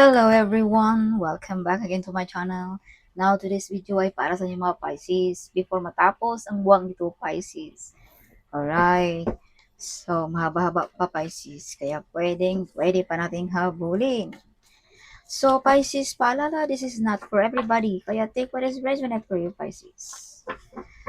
Hello everyone! Welcome back again to my channel. Now today's video ay para sa inyo mga Pisces. Before matapos ang buwang nito Pisces. Alright. So, mahaba-haba pa Pisces. Kaya pwedeng, pwede pa nating habulin. So, Pisces, paalala, this is not for everybody. Kaya take what is resonate for you, Pisces.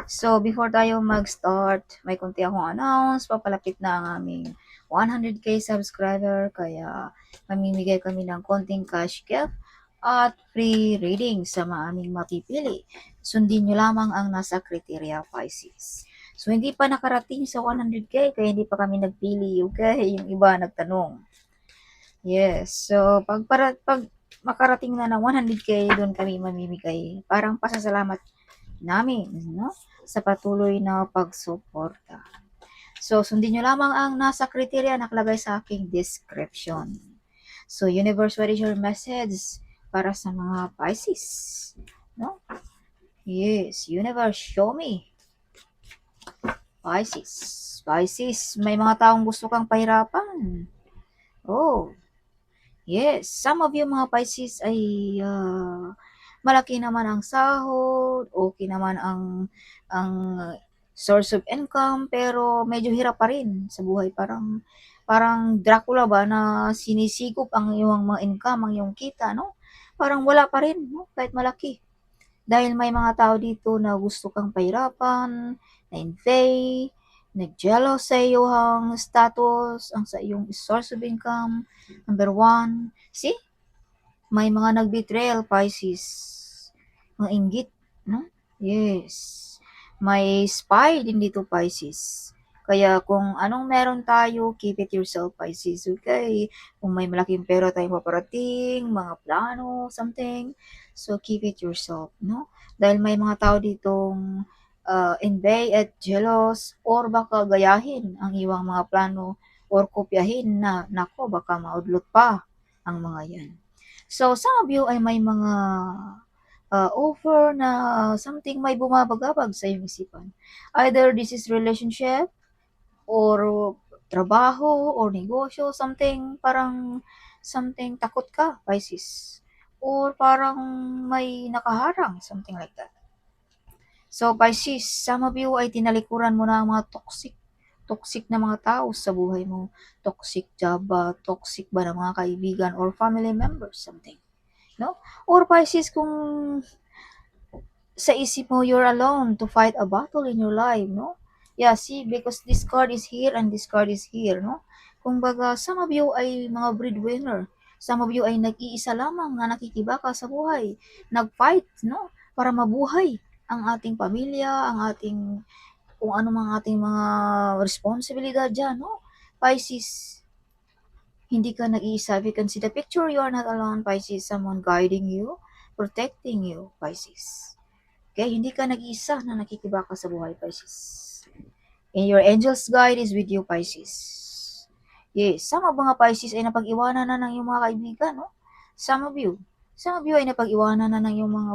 So, before tayo mag-start, may konti akong announce. Papalapit na ang aming 100k subscriber. Kaya, mamimigay kami ng konting cash gift at free reading sa mga aming mapipili. Sundin nyo lamang ang nasa criteria Pisces. So, hindi pa nakarating sa 100k, kaya hindi pa kami nagpili, okay? Yung iba nagtanong. Yes, so, pag, para, pag makarating na ng 100k, doon kami mamimigay. Parang pasasalamat namin, no? Sa patuloy na pagsuporta. So, sundin nyo lamang ang nasa criteria nakalagay sa aking description. So, universe, what is your message para sa mga Pisces? No? Yes, universe, show me. Pisces. Pisces, may mga taong gusto kang pahirapan. Oh. Yes, some of you mga Pisces ay uh, malaki naman ang sahod, okay naman ang ang source of income, pero medyo hirap pa rin sa buhay. Parang parang Dracula ba na sinisigop ang iyong mga income, ang iyong kita, no? Parang wala pa rin, no? Kahit malaki. Dahil may mga tao dito na gusto kang pahirapan, na-invade, nag-jealous sa iyong status, ang sa iyong source of income. Number one, see? May mga nag-betrayal, Pisces. Mga inggit, no? Yes. May spy din dito, Pisces. Kaya kung anong meron tayo, keep it yourself, Pisces, okay? Kung may malaking pera tayong paparating, mga plano, something, so keep it yourself, no? Dahil may mga tao ditong uh, envy at jealous or baka gayahin ang iwang mga plano or kopyahin na, nako, baka maudlot pa ang mga yan. So, some of you ay may mga uh, offer na something may bumabagabag sa iyong isipan. Either this is relationship, or trabaho, or negosyo, something parang something takot ka, Pisces. Or parang may nakaharang, something like that. So, Pisces, some of you ay tinalikuran mo na ang mga toxic toxic na mga tao sa buhay mo. Toxic job ba, toxic ba ng mga kaibigan or family members, something. No? Or Pisces, kung sa isip mo you're alone to fight a battle in your life, no? Yeah, see, because this card is here and this card is here, no? Kung baga, some of you ay mga breadwinner. Some of you ay nag-iisa lamang na nakikibaka sa buhay. Nag-fight, no? Para mabuhay ang ating pamilya, ang ating kung ano mga ating mga responsibilidad dyan, no? Pisces, hindi ka nag-iisa. See the picture, you are not alone, Pisces. Someone guiding you, protecting you, Pisces. Okay, hindi ka nag-iisa na nakikibaka sa buhay, Pisces. And your angel's guide is with you, Pisces. Yes, some of mga Pisces ay napag-iwanan na ng iyong mga kaibigan, no? Some of you. Some of you ay napag-iwanan na ng iyong mga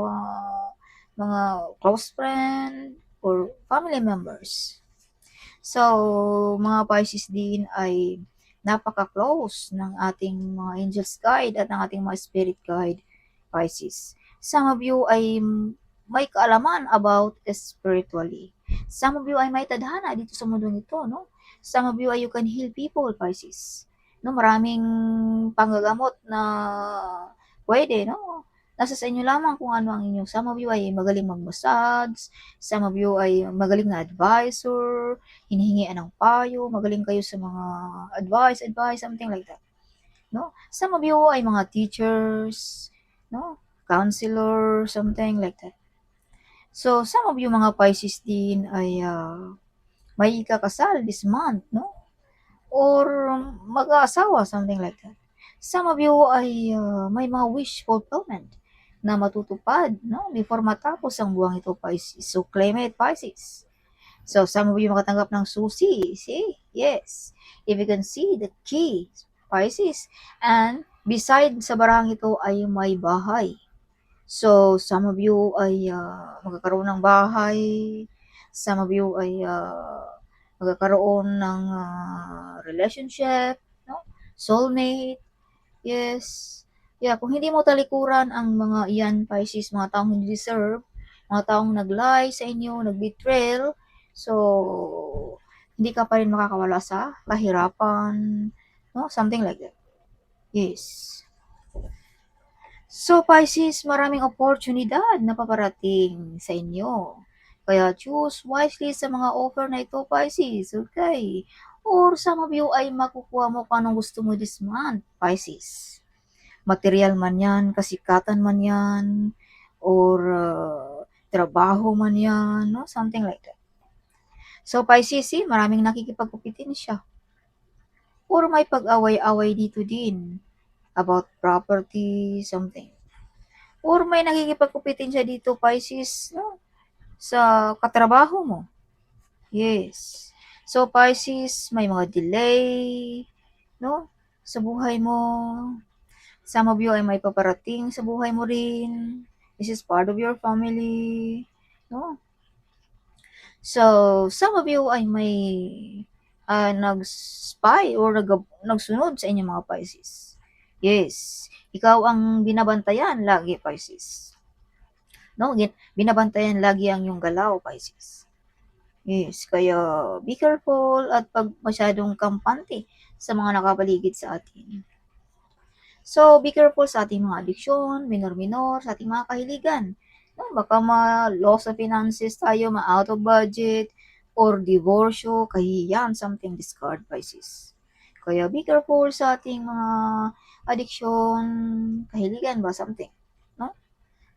mga close friend or family members. So, mga Pisces din ay napaka-close ng ating mga angel's guide at ng ating mga spirit guide, Pisces. Some of you ay may kaalaman about spiritually. Some of you ay may tadhana dito sa mundo nito, no? Some of you ay you can heal people, Pisces. No, maraming panggagamot na pwede, no? Nasa sa inyo lamang kung ano ang inyong. Of you ay magaling mag-massage, of you ay magaling na advisor, hinihingian ng payo, magaling kayo sa mga advice, advice, something like that. No? Of you ay mga teachers, no? Counselor, something like that. So, some of you mga Pisces din ay uh, may kakasal this month, no? Or mag-aasawa, something like that. Some of you ay uh, may mga wish fulfillment na matutupad no? before matapos ang buwang ito, Pisces. So, claim it, Pisces. So, some of you makatanggap ng susi. See? Yes. If you can see the key, Pisces. And beside sa barang ito ay may bahay. So, some of you ay uh, magkakaroon ng bahay. Some of you ay uh, magkakaroon ng uh, relationship, no? soulmate, yes, Yeah, kung hindi mo talikuran ang mga iyan, Pisces, mga taong hindi deserve, mga taong nag-lie sa inyo, nag-betrayal, so, hindi ka pa rin makakawala sa kahirapan, no? Something like that. Yes. So, Pisces, maraming oportunidad na paparating sa inyo. Kaya choose wisely sa mga offer na ito, Pisces. Okay? Or some of you ay makukuha mo kung anong gusto mo this month, Pisces. Material man yan, kasikatan man yan, or uh, trabaho man yan, no? Something like that. So, Pisces, maraming nakikipagkupitin siya. Or may pag-away-away dito din about property, something. Or may nakikipagkupitin siya dito, Pisces, no? sa katrabaho mo. Yes. So, Pisces, may mga delay, no? Sa buhay mo. Some of you ay may paparating sa buhay mo rin. This is part of your family, no? So, some of you ay may uh, nag-spy or nag nagsunod sa inyong mga Pisces. Yes. Ikaw ang binabantayan lagi, Pisces. No? Binabantayan lagi ang yung galaw, Pisces. Yes, kaya be careful at pag masyadong kampante sa mga nakapaligid sa atin. So, be careful sa ating mga addiction, minor-minor, sa ating mga kahiligan. No, baka ma-loss of finances tayo, ma-out of budget, or divorcio, kahiyan, something discard, Pisces. Kaya be careful sa ating mga addiction, kahiligan ba, something. No?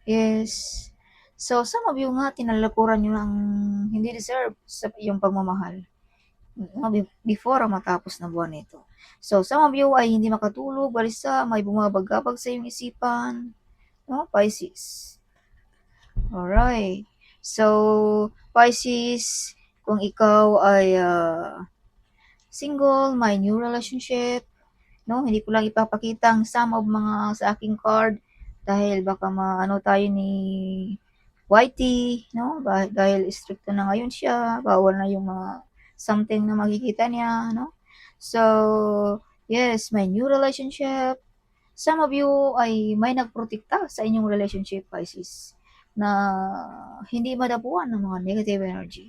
Yes. So, some of you nga, tinalakuran nyo ng hindi deserve sa iyong pagmamahal. Before ang matapos na buwan nito. So, some of you ay hindi makatulog, balisa, may bumabagabag sa iyong isipan. No, Pisces. Alright. So, Pisces, kung ikaw ay uh, single, may new relationship, no, hindi ko lang ipapakita ang some of mga sa aking card dahil baka maano tayo ni Whitey, no? Dahil stricto na ngayon siya, bawal na yung mga something na makikita niya, no? So, yes, may new relationship. Some of you ay may nagprotekta sa inyong relationship, Pisces, na hindi madapuan ng mga negative energy.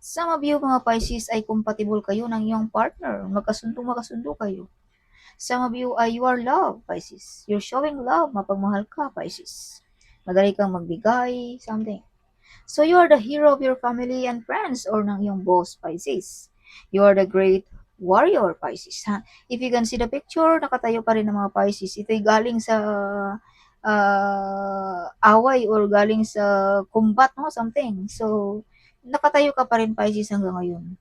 Some of you, mga Pisces, ay compatible kayo ng iyong partner. Magkasundo-magkasundo kayo. Some of you ay you are love, Pisces. You're showing love, mapagmahal ka, Pisces. Madali kang magbigay, something. So you are the hero of your family and friends or ng iyong boss, Pisces. You are the great warrior, Pisces. Ha? If you can see the picture, nakatayo pa rin ng mga Pisces. Ito'y galing sa uh, away or galing sa combat, no? something. So, nakatayo ka pa rin, Pisces, hanggang ngayon.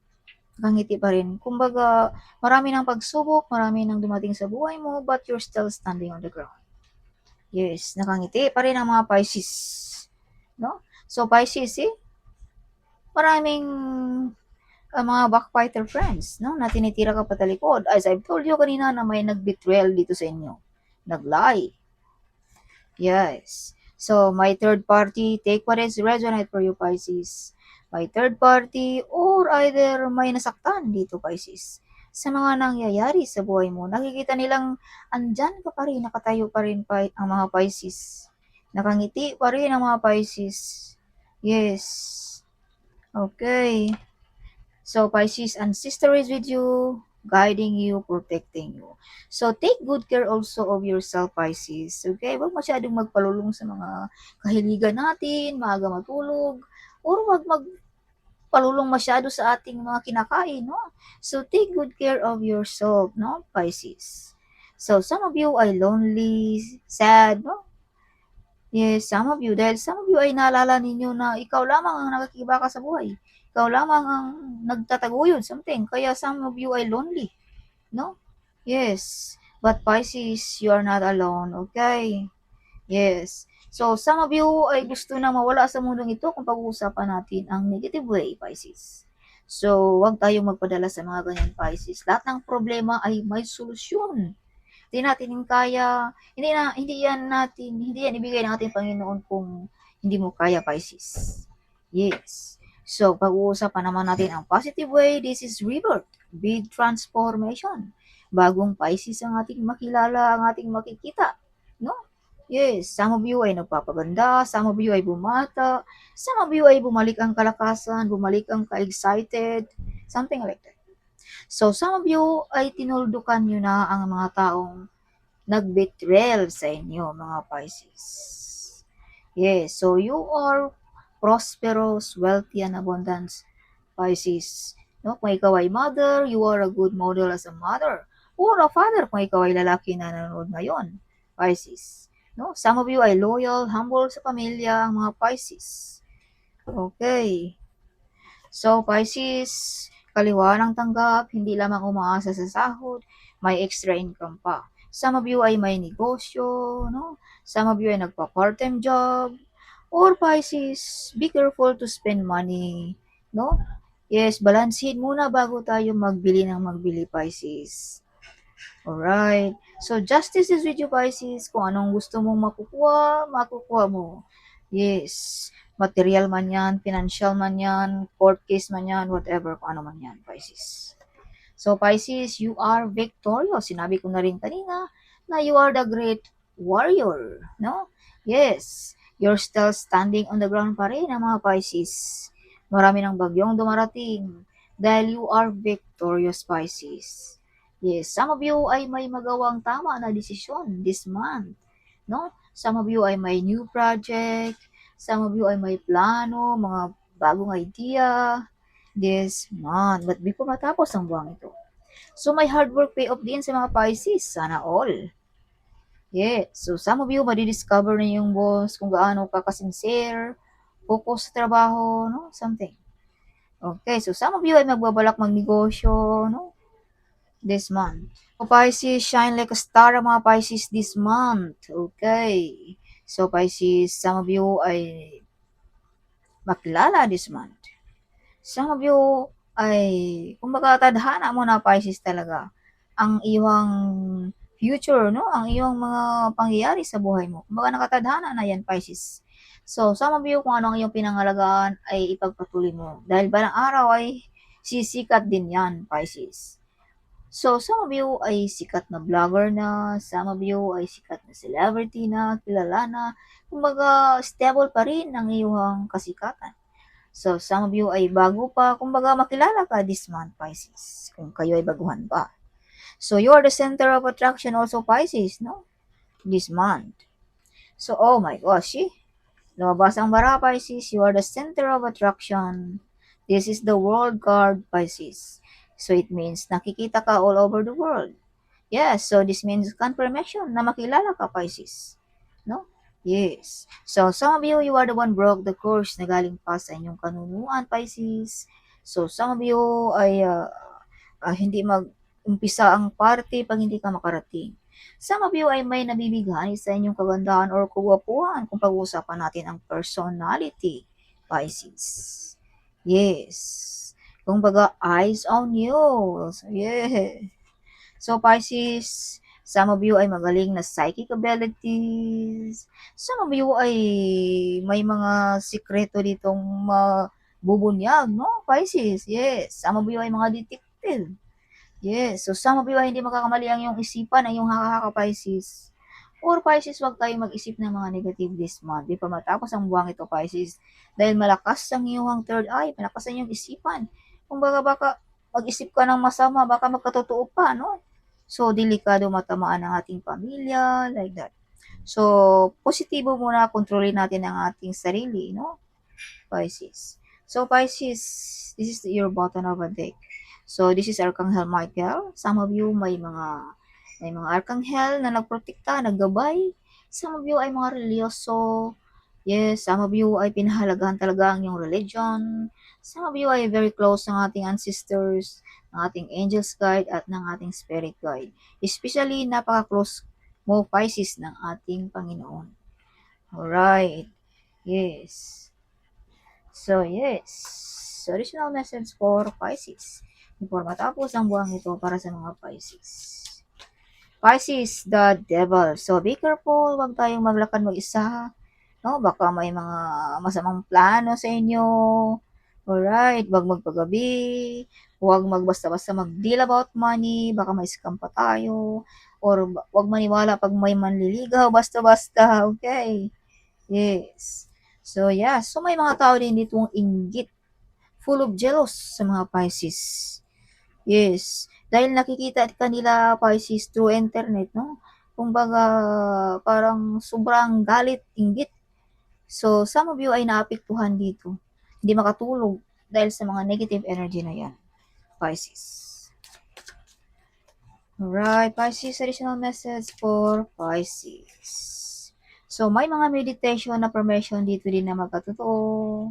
Nakangiti pa rin. Kumbaga, marami ng pagsubok, marami nang dumating sa buhay mo, but you're still standing on the ground. Yes, nakangiti pa rin ang mga Pisces. No? So, Pisces, eh, maraming uh, mga backfighter friends, no? Na tinitira ka patalikod. As I've told you kanina na may nag-betrayal dito sa inyo. Nag-lie. Yes. So, my third party, take what is resonate for you, Pisces. My third party, or either may nasaktan dito, Pisces sa mga nangyayari sa buhay mo. Nakikita nilang andyan ka pa rin, nakatayo pa rin pa ang mga Pisces. Nakangiti pa rin ang mga Pisces. Yes. Okay. So, Pisces, and sister is with you, guiding you, protecting you. So, take good care also of yourself, Pisces. Okay? Huwag masyadong magpalulong sa mga kahiligan natin, maaga matulog, or wag mag palulong masyado sa ating mga kinakain, no? So, take good care of yourself, no, Pisces. So, some of you ay lonely, sad, no? Yes, some of you, dahil some of you ay naalala ninyo na ikaw lamang ang nakakibaka sa buhay. Ikaw lamang ang nagtataguyod, something. Kaya some of you ay lonely, no? Yes, but Pisces, you are not alone, okay? Yes. So, some of you ay gusto na mawala sa mundong ito kung pag-uusapan natin ang negative way, Pisces. So, huwag tayong magpadala sa mga ganyan, Pisces. Lahat ng problema ay may solusyon. Hindi natin kaya, hindi na, hindi yan natin, hindi yan ibigay ng ating Panginoon kung hindi mo kaya, Pisces. Yes. So, pag-uusapan naman natin ang positive way, this is rebirth, big transformation. Bagong Pisces ang ating makilala, ang ating makikita. Yes, some of you ay nagpapaganda, some of you ay bumata, some of you ay bumalik ang kalakasan, bumalik ang ka-excited, something like that. So, some of you ay tinuldukan nyo na ang mga taong nag-betrayal sa inyo, mga Pisces. Yes, so you are prosperous, wealthy, and abundance, Pisces. No? Kung ikaw ay mother, you are a good model as a mother. Or a father kung ikaw ay lalaki na nanonood ngayon, Pisces. No? Some of you ay loyal, humble sa pamilya, ang mga Pisces. Okay. So, Pisces, kaliwa ng tanggap, hindi lamang umaasa sa sahod, may extra income pa. Some of you ay may negosyo, no? Some of you ay nagpa-part-time job. Or Pisces, be careful to spend money, no? Yes, balansehin muna bago tayo magbili ng magbili, Pisces. Alright. So, justice is with you, Pisces. Kung anong gusto mong makukuha, makukuha mo. Yes. Material man yan, financial man yan, court case man yan, whatever, kung ano man yan, Pisces. So, Pisces, you are victorious. Sinabi ko na rin kanina na you are the great warrior, no? Yes. You're still standing on the ground pa rin, mga Pisces. Marami ng bagyong dumarating dahil you are victorious, Pisces. Yes, some of you ay may magawang tama na desisyon this month, no? Some of you ay may new project, some of you ay may plano, mga bagong idea this month. But before matapos ang buwang ito. So, may hard work pay off din sa mga Pisces. Sana all. Yeah. So, some of you, madidiscover na yung boss kung gaano ka kasincere, focus sa trabaho, no? Something. Okay. So, some of you ay magbabalak magnegosyo, no? This month. So, Pisces, shine like a star mga Pisces this month. Okay. So, Pisces, some of you ay makilala this month. Some of you ay, kumbaga, tadhana mo na Pisces talaga ang iyong future, no? Ang iyong mga pangyayari sa buhay mo. Kumbaga, nakatadhana na yan, Pisces. So, some of you, kung ano ang iyong pinangalagaan, ay ipagpatuloy mo. Dahil balang araw ay sisikat din yan, Pisces. So, some of you ay sikat na vlogger na, some of you ay sikat na celebrity na, kilala na. Kumbaga, stable pa rin ang iyong kasikatan. So, some of you ay bago pa, kumbaga makilala ka this month, Pisces, kung kayo ay baguhan pa. So, you are the center of attraction also, Pisces, no? This month. So, oh my gosh, eh? Lumabas ang bara, Pisces, you are the center of attraction. This is the world card, Pisces. So, it means nakikita ka all over the world. Yes, so this means confirmation na makilala ka, Pisces. No? Yes. So, some of you, you are the one broke the course na galing pa sa inyong kanunuan, Pisces. So, some of you ay uh, uh, hindi mag-umpisa ang party pag hindi ka makarating. Some of you ay may nabibigay sa inyong kagandahan or kagwapuhan kung pag-uusapan natin ang personality, Pisces. Yes. Kung baga, eyes on you. So, yeah. So, Pisces, some of you ay magaling na psychic abilities. Some of you ay may mga sikreto ditong mabubunyag, no? Pisces, yes. Some of you ay mga detective. Yes. So, some of you ay hindi makakamali ang iyong isipan, ang iyong hakaka Pisces. Or Pisces, wag tayong mag-isip ng mga negative this month. Di pa matapos ang buwang ito, Pisces. Dahil malakas ang iyong third eye, malakas ang iyong isipan. Kung baka baka mag-isip ka ng masama, baka magkatotoo pa, no? So, delikado matamaan ang ating pamilya, like that. So, positibo muna, kontrolin natin ang ating sarili, no? Pisces. So, Pisces, this is your bottom of a deck. So, this is Archangel Michael. Some of you may mga may mga Archangel na nagprotekta, naggabay. Some of you ay mga religyoso. Yes, some of you ay pinahalagahan talaga ang iyong religion. Some of you ay very close ng ating ancestors, ng ating angels guide, at ng ating spirit guide. Especially, napaka-close mo, Pisces, ng ating Panginoon. Alright. Yes. So, yes. Original message for Pisces. Before matapos ang buwang ito para sa mga Pisces. Pisces, the devil. So, be careful. Huwag tayong maglakad mag-isa. No, baka may mga masamang plano sa inyo. Alright, huwag magpagabi. Huwag magbasta-basta mag-deal about money. Baka may scam pa tayo. or wag maniwala pag may manliligaw basta-basta, okay? Yes. So, yeah. So, may mga tao din ditong inggit, full of jealous sa mga Pisces. Yes. Dahil nakikita ka nila Pisces through internet, no? Kumbaga, parang sobrang galit, inggit. So, some of you ay naapektuhan dito. Hindi makatulog dahil sa mga negative energy na yan. Pisces. Alright, Pisces, additional message for Pisces. So, may mga meditation na permission dito din na magkatotoo.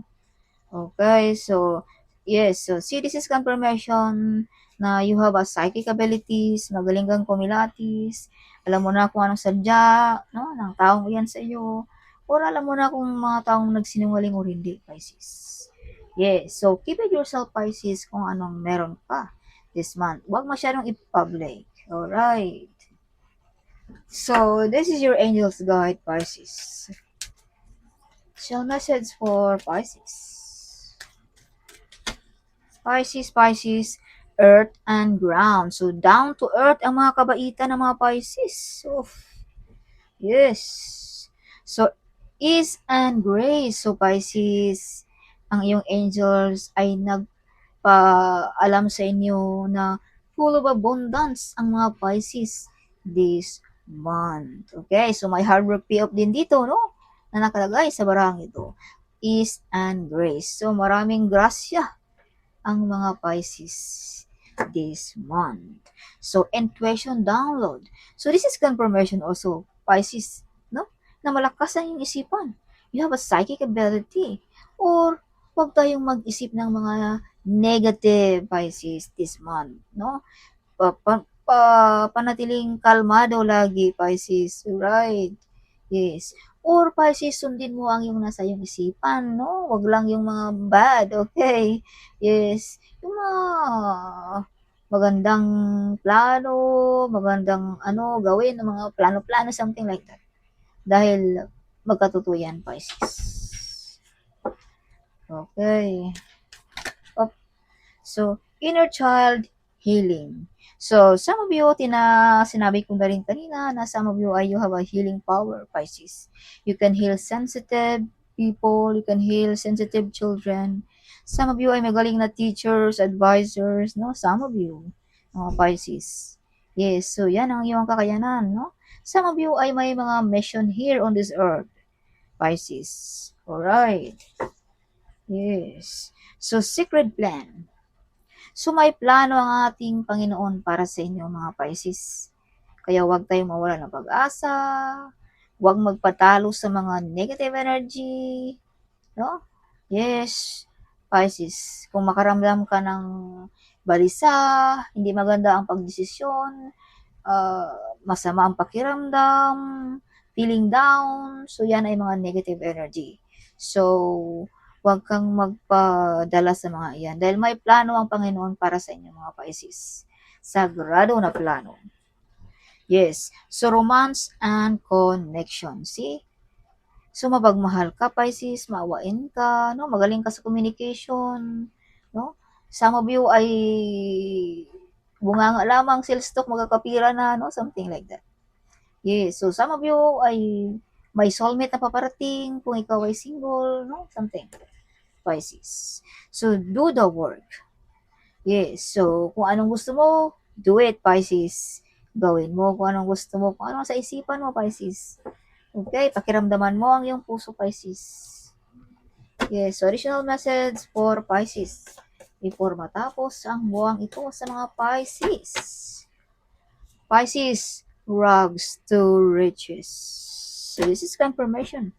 Okay, so, yes, so, see, this is confirmation na you have a psychic abilities, magaling kang kumilatis, alam mo na kung anong sadya, no, ng taong iyan sa iyo, or alam mo na kung mga taong nagsinungaling o hindi, Pisces. Yes, so keep it yourself, Pisces, kung anong meron pa this month. Huwag masyadong i-public. Alright. So, this is your angel's guide, Pisces. So, message for Pisces. Pisces, Pisces, earth and ground. So, down to earth ang mga kabaitan ng mga Pisces. So, yes. So, ease and grace. So, Pisces, ang iyong angels ay nagpa-alam sa inyo na full of abundance ang mga Pisces this month. Okay, so may hard work payoff din dito, no? Na nakalagay sa barang ito. Ease and grace. So, maraming grasya ang mga Pisces this month. So, intuition download. So, this is confirmation also, Pisces? Na malakas ang iyong isipan. You have a psychic ability. Or, huwag tayong mag-isip ng mga negative Pisces this month, no? Pa, pa, pa, panatiling kalmado lagi, Pisces. Right. Yes. Or Pisces, sundin mo ang yung nasa yung isipan, no? Wag lang yung mga bad, okay? Yes. Yung mga magandang plano, magandang ano, gawin, mga plano-plano, something like that. Dahil magkatotoo yan, Pisces. Okay. Up. So, inner child healing. So, some of you, tina, sinabi ko na rin kanina na some of you ay you have a healing power, Pisces. You can heal sensitive people, you can heal sensitive children. Some of you ay magaling na teachers, advisors, no? Some of you, mga Pisces. Yes, so yan ang iyong kakayanan, no? Some of you ay may mga mission here on this earth, Pisces. Alright. Yes. So, secret plan. So, may plano ang ating Panginoon para sa inyo, mga Pisces. Kaya huwag tayong mawala ng pag-asa. Huwag magpatalo sa mga negative energy. No? Yes, Pisces. Kung makaramdam ka ng balisa, hindi maganda ang pagdesisyon, uh, masama ang pakiramdam, feeling down, so yan ay mga negative energy. So, Huwag kang magpadala sa mga iyan dahil may plano ang Panginoon para sa inyo mga Pisces. Sagrado na plano. Yes. So, romance and connection. See? So, mapagmahal ka, Pisces, maawain ka, no? magaling ka sa communication, no? Some of you ay bunganga lamang, sales stock, magkakapira na, no? Something like that. Yes. So, some of you ay may soulmate na paparating kung ikaw ay single, no? Something. Pisces. So, do the work. Yes. So, kung anong gusto mo, do it, Pisces. Gawin mo kung anong gusto mo, kung ano sa isipan mo, Pisces. Okay, pakiramdaman mo ang iyong puso, Pisces. Yes, so additional message for Pisces. Before matapos ang buwang ito sa mga Pisces. Pisces, rugs to riches. So this is confirmation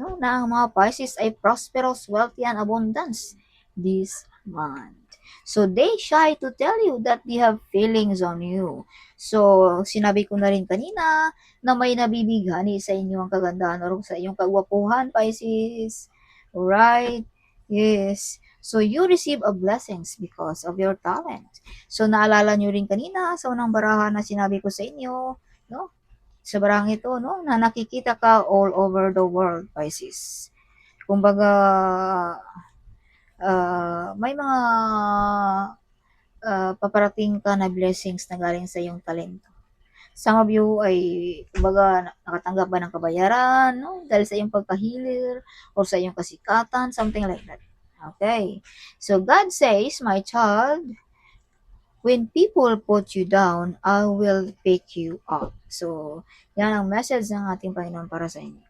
no, na ang mga Pisces ay prosperous, wealthy, and abundance this month. So, they shy to tell you that they have feelings on you. So, sinabi ko na rin kanina na may nabibighani sa inyo ang kagandahan o sa inyong kagwapuhan, Pisces. Alright? Yes. So, you receive a blessings because of your talent. So, naalala nyo rin kanina sa unang barahan na sinabi ko sa inyo, no? sa barang ito, no? Na nakikita ka all over the world, Pisces. Kumbaga, uh, may mga uh, paparating ka na blessings na galing sa iyong talento. Some of you ay kumbaga na nakatanggap ba ng kabayaran 'no, dahil sa iyong pagkahilir or sa iyong kasikatan, something like that. Okay. So God says, "My child, when people put you down, I will pick you up." So, yan ang message ng ating Panginoon para sa inyo.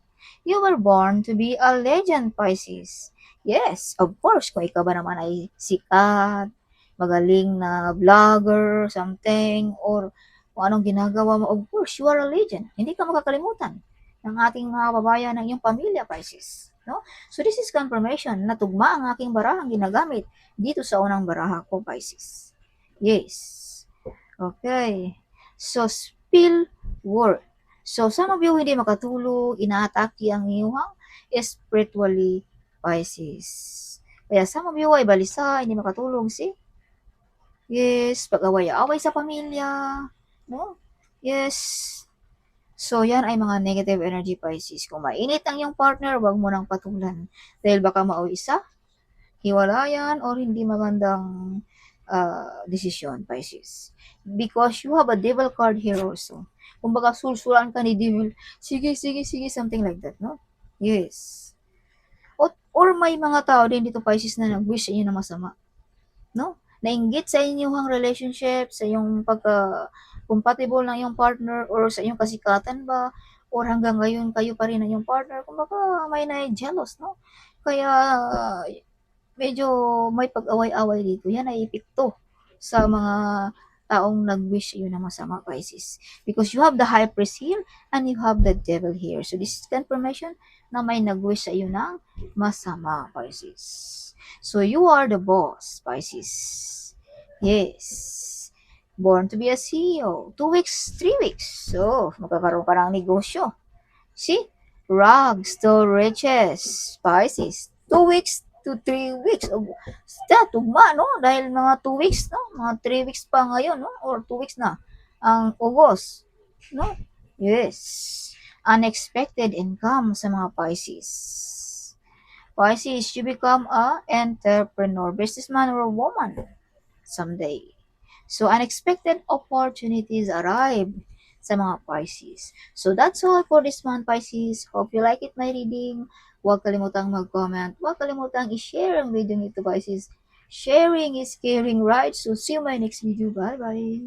You were born to be a legend, Pisces. Yes, of course, kung ikaw ba naman ay sikat, magaling na vlogger, something, or kung anong ginagawa mo, of course, you are a legend. Hindi ka makakalimutan ng ating mga kababayan ng iyong pamilya, Pisces. No? So this is confirmation na tugma ang aking barahang ginagamit dito sa unang baraha ko, Pisces. Yes. Okay. So, spill word. So, some of you hindi makatulog, inaatake ang iyong spiritually Pisces. Kaya some of you ay balisa, hindi makatulog, see? Yes, pag-away-away sa pamilya, no? Yes. So, yan ay mga negative energy Pisces. Kung mainit ang iyong partner, wag mo nang patulan. Dahil baka mauwi sa hiwalayan or hindi magandang uh, desisyon, Pisces. Because you have a devil card here also. Kumbaga, sulsulan ka ni devil. Sige, sige, sige, something like that, no? Yes. Or, or may mga tao din dito, Pisces, na nag-wish sa inyo na masama. No? Nainggit sa inyong relationship, sa iyong pagka compatible ng iyong partner or sa iyong kasikatan ba or hanggang ngayon kayo pa rin ang iyong partner, kumbaga may na-jealous, no? Kaya medyo may pag-away-away dito. Yan ay epekto sa mga taong nag-wish sa'yo na masama, Pisces. Because you have the high priest here and you have the devil here. So this is confirmation na may nag-wish sa iyo ng masama, Pisces. So you are the boss, Pisces. Yes. Born to be a CEO. Two weeks, three weeks. So, magkakaroon ka ng negosyo. See? Rags to riches. Pisces. Two weeks to three weeks. That, tugma, no? Dahil mga two weeks, no? Mga three weeks pa ngayon, no? Or two weeks na. Ang August. No? Yes. Unexpected income sa mga Pisces. Pisces, you become a entrepreneur, businessman, or woman someday. So, unexpected opportunities arrive sa mga Pisces. So, that's all for this month, Pisces. Hope you like it, my reading. Huwag kalimutang mag-comment. Huwag kalimutang i-share ang video nito, Pisces. Sharing is caring, right? So, see you my next video. Bye-bye.